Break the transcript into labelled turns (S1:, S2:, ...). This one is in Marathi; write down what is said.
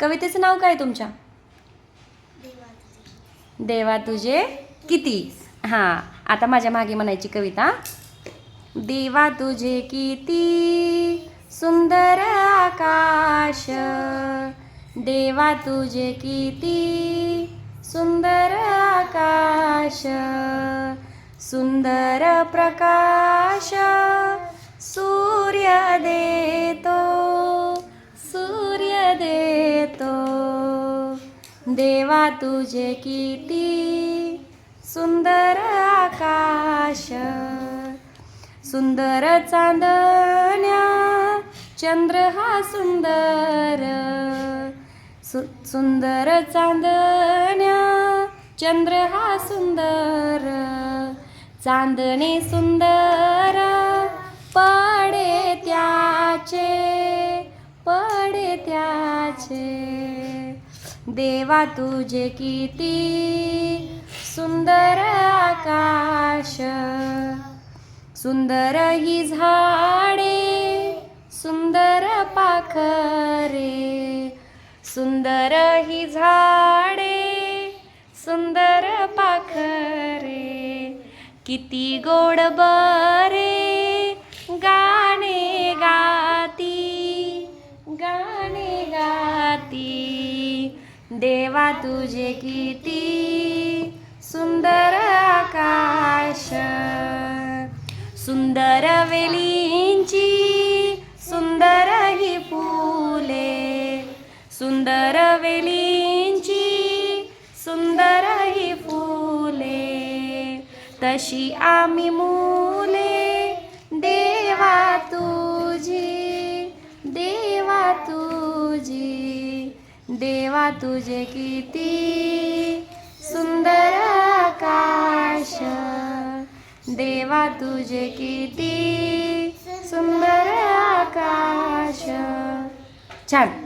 S1: कवितेचं नाव काय तुमच्या? देवा तुझे किती? हां आता माझ्या मागे म्हणायची कविता. देवा तुझे किती? सुंदर आकाश. देवा तुझे किती? सुंदर आकाश. सुंदर प्रकाश. सूर्य देतो देवा तुझे किती सुंदर आकाश सुंदर चांदण्या चंद्र हा सुंदर सु सुंदर चांदण्या चंद्र हा सुंदर चांदणे सुंदर पडे त्याचे पडे त्याचे. देवा तुझे किती सुंदर आकाश सुंदर ही झाडे सुंदर पाखरे सुंदर ही झाडे सुंदर पाखरे किती गोड बरे गाणे गाती गाणे गाती. देवा तुझे किती सुंदर आकाश सुंदर वेलींची सुंदर ही फुले सुंदर वेलींची सुंदर ही फुले. तशी आम्ही मुले देवा तुझी देवा तुझे किती सुंदर आकाश. देवा तुझे किती सुंदर आकाश. छान.